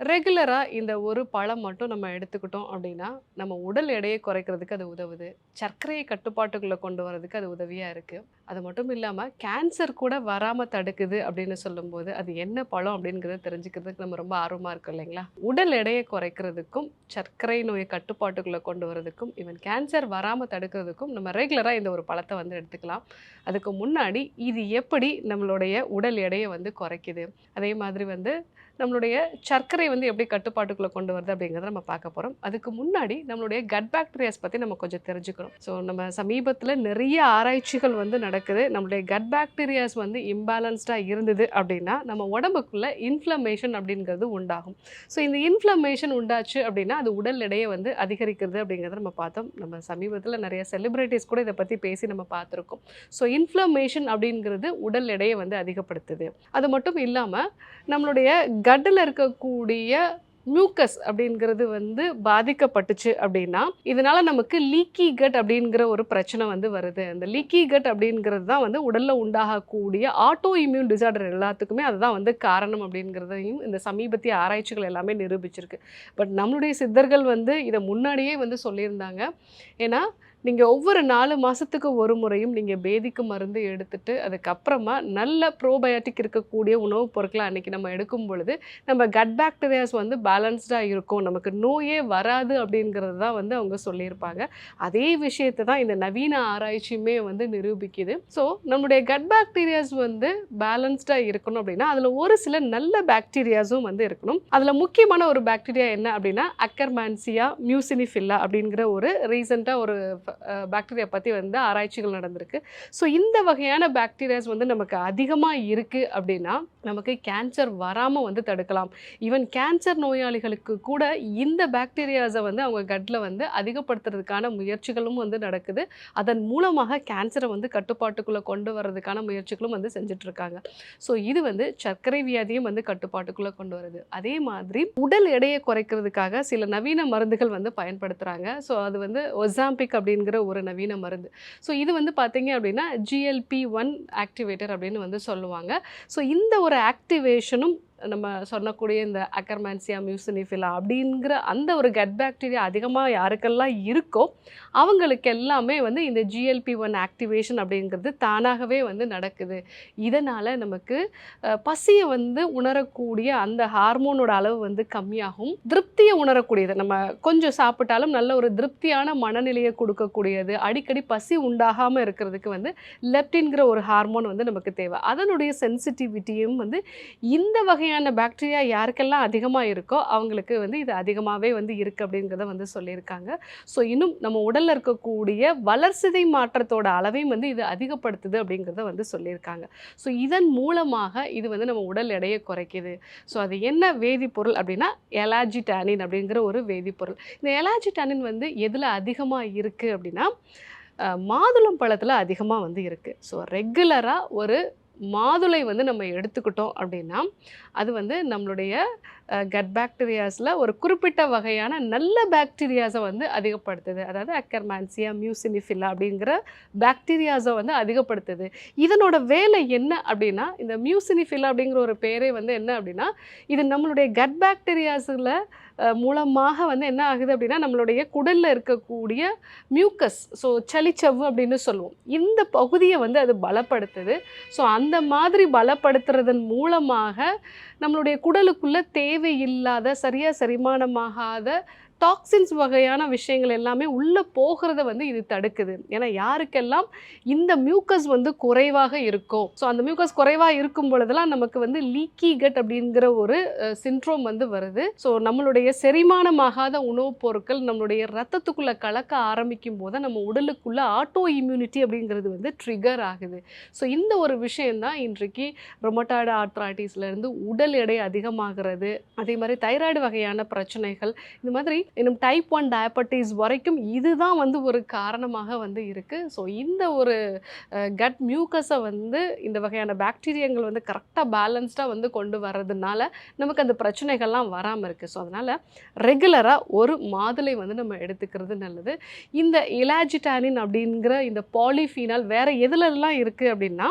ரெகுலராக இந்த ஒரு பழம் மட்டும் நம்ம எடுத்துக்கிட்டோம் அப்படின்னா நம்ம உடல் எடையை குறைக்கிறதுக்கு அது உதவுது. சர்க்கரையை கட்டுப்பாட்டுக்குள்ளே கொண்டு வரதுக்கு அது உதவியாக இருக்குது அது மட்டும் இல்லாமல் கேன்சர் கூட வராமல் தடுக்குது அப்படின்னு சொல்லும்போது அது என்ன பழம் அப்படிங்கிறத தெரிஞ்சுக்கிறதுக்கு நம்ம ரொம்ப ஆர்வமாக இருக்கும் இல்லைங்களா? உடல் எடையை குறைக்கிறதுக்கும் சர்க்கரை நோயை கட்டுப்பாட்டுக்குள்ளே கொண்டு வரதுக்கும் ஈவன் கேன்சர் வராமல் தடுக்கிறதுக்கும் நம்ம ரெகுலராக இந்த ஒரு பழத்தை வந்து எடுத்துக்கலாம். அதுக்கு முன்னாடி இது எப்படி நம்மளுடைய உடல் எடையை வந்து குறைக்குது? அதே மாதிரி வந்து நம்மளுடைய சர்க்கரை வந்து எப்படி கட்டுப்பாட்டுக்குள்ளே கொண்டு வருது அப்படிங்கிறத நம்ம பார்க்க போகிறோம் அதுக்கு முன்னாடி நம்மளுடைய கட் பாக்டீரியாஸ் பற்றி நம்ம கொஞ்சம் தெரிஞ்சுக்கணும். ஸோ நம்ம சமீபத்தில் நிறைய ஆராய்ச்சிகள் வந்து நடக்குது. நம்மளுடைய கட் பாக்டீரியாஸ் வந்து இம்பேலன்ஸ்டாக இருந்தது அப்படின்னா நம்ம உடம்புக்குள்ள இன்ஃப்ளமேஷன் அப்படிங்கிறது உண்டாகும். ஸோ இந்த இன்ஃப்ளமேஷன் உண்டாச்சு அப்படின்னா அது உடல் எடையை வந்து அதிகரிக்கிறது அப்படிங்கிறத நம்ம பார்த்தோம். நம்ம சமீபத்தில் நிறைய செலிப்ரிட்டிஸ் கூட இதை பற்றி பேசி நம்ம பார்த்துருக்கோம். ஸோ இன்ஃப்ளமேஷன் அப்படிங்கிறது உடல் எடையை வந்து அதிகப்படுத்துது. அது மட்டும் இல்லாமல் நம்மளுடைய கட்டில் இருக்கக்கூடிய மியூக்கஸ் அப்படிங்கிறது வந்து பாதிக்கப்பட்டுச்சு அப்படின்னா இதனால நமக்கு லீக்கி கட் அப்படிங்கிற ஒரு பிரச்சனை வந்து வருது. அந்த லீக்கி கட் அப்படிங்கிறது தான் வந்து உடலில் உண்டாகக்கூடிய ஆட்டோ இம்யூன் டிசார்டர் எல்லாத்துக்குமே அதுதான் வந்து காரணம் அப்படிங்கிறதையும் இந்த சமீபத்திய ஆராய்ச்சிகள் எல்லாமே நிரூபிச்சிருக்கு. பட் நம்மளுடைய சித்தர்கள் வந்து இதை முன்னாடியே வந்து சொல்லியிருந்தாங்க. ஏன்னா நீங்கள் ஒவ்வொரு நாலு மாதத்துக்கு ஒரு முறையும் நீங்கள் பேதிக்கு மருந்து எடுத்துட்டு அதுக்கப்புறமா நல்ல ப்ரோபயோட்டிக் இருக்கக்கூடிய உணவுப் பொருட்களை அன்றைக்கி நம்ம எடுக்கும் பொழுது நம்ம கட் பாக்டீரியாஸ் வந்து பேலன்ஸ்டாக இருக்கும். நமக்கு நோயே வராது அப்படிங்கிறது தான் வந்து அவங்க சொல்லியிருப்பாங்க. அதே விஷயத்தை தான் இந்த நவீன ஆராய்ச்சியுமே வந்து நிரூபிக்குது. ஸோ நம்முடைய கட் பாக்டீரியாஸ் வந்து பேலன்ஸ்டாக இருக்கணும் அப்படின்னா அதில் ஒரு சில நல்ல பாக்டீரியாஸும் வந்து இருக்கணும். அதில் முக்கியமான ஒரு பாக்டீரியா என்ன அப்படின்னா அக்கர்மான்சியா மியூசினிஃபில்லா அப்படிங்கிற ஒரு ரீசெண்டாக ஒரு பாக்டீரியா பற்றி வந்து ஆராய்ச்சிகள் நடந்திருக்கு. ஸோ இந்த வகையான பாக்டீரியாஸ் வந்து நமக்கு அதிகமாக இருக்குது அப்படின்னா நமக்கு கேன்சர் வராமல் வந்து தடுக்கலாம். ஈவன் கேன்சர் நோயாளிகளுக்கு கூட இந்த பாக்டீரியாஸை வந்து அவங்க கட்டில் வந்து அதிகப்படுத்துறதுக்கான முயற்சிகளும் வந்து நடக்குது. அதன் மூலமாக கேன்சரை வந்து கட்டுப்பாட்டுக்குள்ளே கொண்டு வர்றதுக்கான முயற்சிகளும் வந்து செஞ்சுட்டு இருக்காங்க ஸோ இது வந்து சர்க்கரை வியாதியும் வந்து கட்டுப்பாட்டுக்குள்ளே கொண்டு வருது. அதே மாதிரி உடல் எடையை குறைக்கிறதுக்காக சில நவீன மருந்துகள் வந்து பயன்படுத்துகிறாங்க ஸோ அது வந்து ஒசாம்பிக் அப்படிங்கிற ஒரு நவீன மருந்து. ஸோ இது வந்து பார்த்தீங்க அப்படின்னா ஜிஎல்பி ஒன் ஆக்டிவேட்டர் அப்படின்னு வந்து சொல்லுவாங்க. ஸோ இந்த ஒரு ஆக்டிவேஷனும் நம்ம சொல்லக்கூடிய இந்த அக்கர்மான்சியா மியூசினிஃபிலா அப்படிங்கிற அந்த ஒரு கட் பாக்டீரியா அதிகமாக யாருக்கெல்லாம் இருக்கோ அவங்களுக்கு எல்லாமே வந்து இந்த ஜிஎல்பி ஒன் ஆக்டிவேஷன் அப்படிங்கிறது தானாகவே வந்து நடக்குது. இதனால் நமக்கு பசியை வந்து உணரக்கூடிய அந்த ஹார்மோனோட அளவு வந்து கம்மியாகும். திருப்தியை உணரக்கூடியது நம்ம கொஞ்சம் சாப்பிட்டாலும் நல்ல ஒரு திருப்தியான மனநிலையை கொடுக்கக்கூடியது. அடிக்கடி பசி உண்டாகாமல் இருக்கிறதுக்கு வந்து லெப்டின்கிற ஒரு ஹார்மோன் வந்து நமக்கு தேவை. அதனுடைய சென்சிட்டிவிட்டியும் வந்து இந்த வகை வகையான பாக்டீரியா யாருக்கெல்லாம் அதிகமாக இருக்கோ அவங்களுக்கு வந்து இது அதிகமாகவே வந்து இருக்குது அப்படிங்கிறத வந்து சொல்லியிருக்காங்க. ஸோ இன்னும் நம்ம உடலில் இருக்கக்கூடிய வளர்சிதை மாற்றத்தோட அளவையும் வந்து இது அதிகப்படுத்துது அப்படிங்கிறத வந்து சொல்லியிருக்காங்க. ஸோ இதன் மூலமாக இது வந்து நம்ம உடல் எடையை குறைக்குது. ஸோ அது என்ன வேதிப்பொருள் அப்படின்னா எலாஜிடானின் அப்படிங்கிற ஒரு வேதிப்பொருள். இந்த எலாஜிடானின் வந்து எதில் அதிகமாக இருக்குது அப்படின்னா மாதுளம் பழத்தில் அதிகமாக வந்து இருக்குது ஸோ ரெகுலராக ஒரு மாதுளை வந்து நம்ம எடுத்துக்கிட்டோம் அப்படின்னா அது வந்து நம்மளுடைய கட் பாக்டீரியாஸில் ஒரு குறிப்பிட்ட வகையான நல்ல பாக்டீரியாஸை வந்து அதிகப்படுத்துது. அதாவது அக்கர்மான்சியா மியூசினிஃபில்லா அப்படிங்கிற பாக்டீரியாஸை வந்து அதிகப்படுத்துது. இதனோட வேலை என்ன அப்படின்னா இந்த மியூசினிஃபில்லா அப்படிங்கிற ஒரு பேரே வந்து என்ன அப்படின்னா இது நம்மளுடைய கட் பாக்டீரியாஸில் மூலமாக வந்து என்ன ஆகுது அப்படின்னா நம்மளுடைய குடலில் இருக்கக்கூடிய மியூக்கஸ் ஸோ சளிச்சவ்வு அப்படின்னு சொல்லுவோம். இந்த பகுதியை வந்து அது பலப்படுத்துது. ஸோ அந்த மாதிரி பலப்படுத்துறதன் மூலமாக நம்மளுடைய குடலுக்குள்ளே தேவையில்லாத சரியாக செரிமானமாகாத டாக்ஸின்ஸ் வகையான விஷயங்கள் எல்லாமே உள்ளே போகிறத வந்து இது தடுக்குது. ஏன்னா யாருக்கெல்லாம் இந்த மியூக்கஸ் வந்து குறைவாக இருக்கும் ஸோ அந்த மியூக்கஸ் குறைவாக இருக்கும் பொழுதெல்லாம் நமக்கு வந்து லீக்கி கட் அப்படிங்கிற ஒரு சின்ட்ரோம் வந்து வருது. ஸோ நம்மளுடைய செரிமானமாகாத உணவுப் பொருட்கள் நம்மளுடைய ரத்தத்துக்குள்ளே கலக்க ஆரம்பிக்கும் போது நம்ம உடலுக்குள்ளே ஆட்டோ இம்யூனிட்டி அப்படிங்கிறது வந்து ட்ரிகர் ஆகுது. ஸோ இந்த ஒரு விஷயந்தான் இன்றைக்கு ரொமட்டாய்டு ஆர்த்ராய்டிஸ்லேருந்து உடல் எடை அதிகமாகிறது அதே மாதிரி தைராய்டு வகையான பிரச்சனைகள் இந்த மாதிரி இன்னும் டைப் ஒன் டயபட்டிஸ் வரைக்கும் இதுதான் வந்து ஒரு காரணமாக வந்து இருக்குது ஸோ இந்த ஒரு கட் மியூக்கஸை வந்து இந்த வகையான பாக்டீரியங்கள் வந்து கரெக்டாக பேலன்ஸ்டாக வந்து கொண்டு வர்றதுனால நமக்கு அந்த பிரச்சனைகள்லாம் வராமல் இருக்குது ஸோ அதனால் ரெகுலராக ஒரு மாதுளை வந்து நம்ம எடுத்துக்கிறது நல்லது. இந்த இலாஜிட்டானின் அப்படிங்கிற இந்த பாலிஃபீனால் வேறு எதுலலாம் இருக்குது அப்படின்னா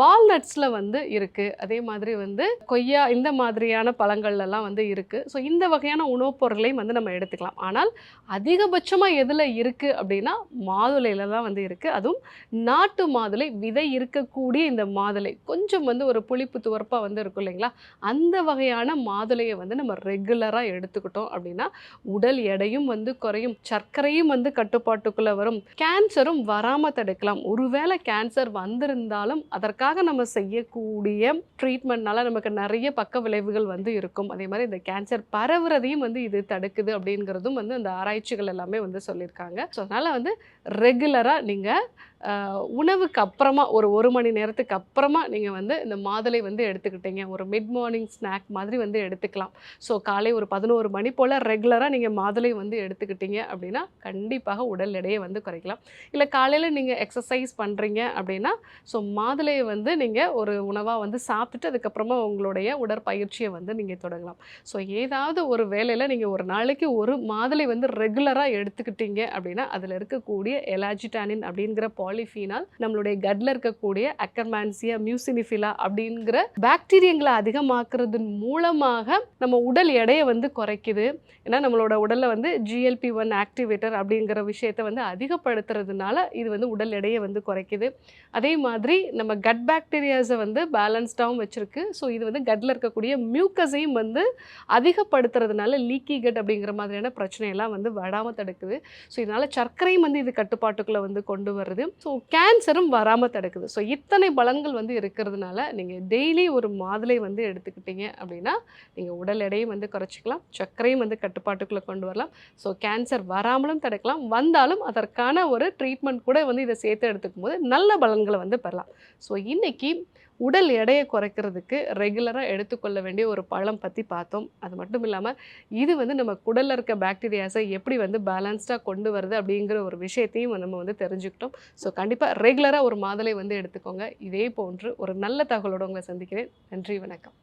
வால்நட்ஸில் வந்து இருக்குது அதே மாதிரி வந்து கொய்யா இந்த மாதிரியான பழங்கள்லாம் வந்து இருக்குது ஸோ இந்த வகையான உணவுப் பொருளையும் வந்து நம்ம எடுத்துக்கலாம். ஆனால் அதிகபட்சமாக எதில் இருக்குது அப்படின்னா மாதுளையில தான் வந்து இருக்குது அதுவும் நாட்டு மாதுளை விதை இருக்கக்கூடிய இந்த மாதுளை. கொஞ்சம் வந்து ஒரு புளிப்பு துவர்ப்பாக வந்து இருக்கும் இல்லைங்களா? அந்த வகையான மாதுளையை வந்து நம்ம ரெகுலராக எடுத்துக்கிட்டோம் அப்படின்னா உடல் எடையும் வந்து குறையும். சர்க்கரையும் வந்து கட்டுப்பாட்டுக்குள்ளே வரும். கேன்சரும் வராமல் தடுக்கலாம். ஒருவேளை கேன்சர் வந்திருந்தாலும் அதற்காக நம்ம செய்யக்கூடிய ட்ரீட்மெண்ட்னால நமக்கு நிறைய பக்க விளைவுகள் வந்து இருக்கும். அதே மாதிரி இந்த கேன்சர் பரவுறதையும் வந்து இது தடுக்குது அப்படின்னு அப்படிங்கிறதும் வந்து அந்த ஆராய்ச்சிகள் எல்லாமே வந்து சொல்லியிருக்காங்க. ஸோ அதனால் வந்து ரெகுலராக நீங்கள் உணவுக்கு அப்புறமா ஒரு ஒரு மணி நேரத்துக்கு அப்புறமா நீங்கள் வந்து இந்த மாதுளை வந்து எடுத்துக்கிட்டீங்க. ஒரு மிட் மார்னிங் ஸ்நாக் மாதிரி வந்து எடுத்துக்கலாம். ஸோ காலை ஒரு பதினோரு மணி போல் ரெகுலராக நீங்கள் மாதுளை வந்து எடுத்துக்கிட்டீங்க அப்படின்னா கண்டிப்பாக உடல் எடையை வந்து குறைக்கலாம். இல்லை காலையில் நீங்கள் எக்ஸசைஸ் பண்ணுறீங்க அப்படின்னா ஸோ மாதுளையை வந்து நீங்கள் ஒரு உணவாக வந்து சாப்பிட்டுட்டு அதுக்கப்புறமா உங்களுடைய உடற்பயிற்சியை வந்து நீங்கள் தொடங்கலாம். ஸோ ஏதாவது ஒரு வேலையில் நீங்கள் ஒரு நாளைக்கு ஒரு மாதுளை வந்து ரெகுலராக எடுத்துக்கிட்டீங்க அப்படின்னா அதில் இருக்கக்கூடிய எலாஜிட்டானின் அப்படிங்கிற பாலிஃபீனால் நம்மளுடைய கட்ல இருக்கக்கூடிய அக்கர்மான்சியா மியூசினிஃபிலா அப்படிங்கிற பாக்டீரியங்களை அதிகமாக்குறதன் மூலமாக நம்ம உடல் எடையை வந்து குறைக்குது. ஏன்னா நம்மளோட உடல்ல வந்து ஜிஎல்பி ஒன் ஆக்டிவேட்டர் அப்படிங்கிற விஷயத்தை வந்து அதிகப்படுத்துறதுனால இது வந்து உடல் எடையை வந்து குறைக்குது. அதே மாதிரி நம்ம கட் பாக்டீரியாஸை வந்து பேலன்ஸ்டாகவும் வச்சிருக்கு. ஸோ இது வந்து கட்ல இருக்கக்கூடிய மியூக்கஸையும் வந்து அதிகப்படுத்துறதுனால லீக்கி கட் அப்படிங்கிற மாதிரியான பிரச்சனையெல்லாம் வந்து வராமல் தடுக்குது. ஸோ இதனால் சர்க்கரையும் வந்து இது கட்டுப்பாட்டுக்குள்ளே வந்து கொண்டு வருது. ஸோ கேன்சரும் வராமல் தடுக்குது. ஸோ இத்தனை பலன்கள் வந்து இருக்கிறதுனால நீங்கள் டெய்லி ஒரு மாதுளை வந்து எடுத்துக்கிட்டீங்க அப்படின்னா நீங்கள் உடல் எடையும் வந்து குறைச்சிக்கலாம். சர்க்கரையும் வந்து கட்டுப்பாட்டுக்குள்ளே கொண்டு வரலாம். ஸோ கேன்சர் வராமலும் தடுக்கலாம். வந்தாலும் அதற்கான ஒரு ட்ரீட்மெண்ட் கூட வந்து இதை சேர்த்து எடுத்துக்கும் போது நல்ல பலன்களை வந்து பெறலாம். ஸோ இன்றைக்கி உடல் எடையை குறைக்கிறதுக்கு ரெகுலராக எடுத்துக்கொள்ள வேண்டிய ஒரு பழம் பற்றி பார்த்தோம். அது மட்டும் இல்லாமல் இது வந்து நம்ம குடலில் இருக்க பாக்டீரியாஸை எப்படி வந்து பேலன்ஸ்டாக கொண்டு வருது அப்படிங்கிற ஒரு விஷயத்தையும் நம்ம வந்து தெரிஞ்சுக்கிட்டோம். ஸோ கண்டிப்பாக ரெகுலராக ஒரு மாதுளை வந்து எடுத்துக்கோங்க. இதே போன்று ஒரு நல்ல தகவலோடு உங்களை சந்திக்கிறேன். நன்றி வணக்கம்.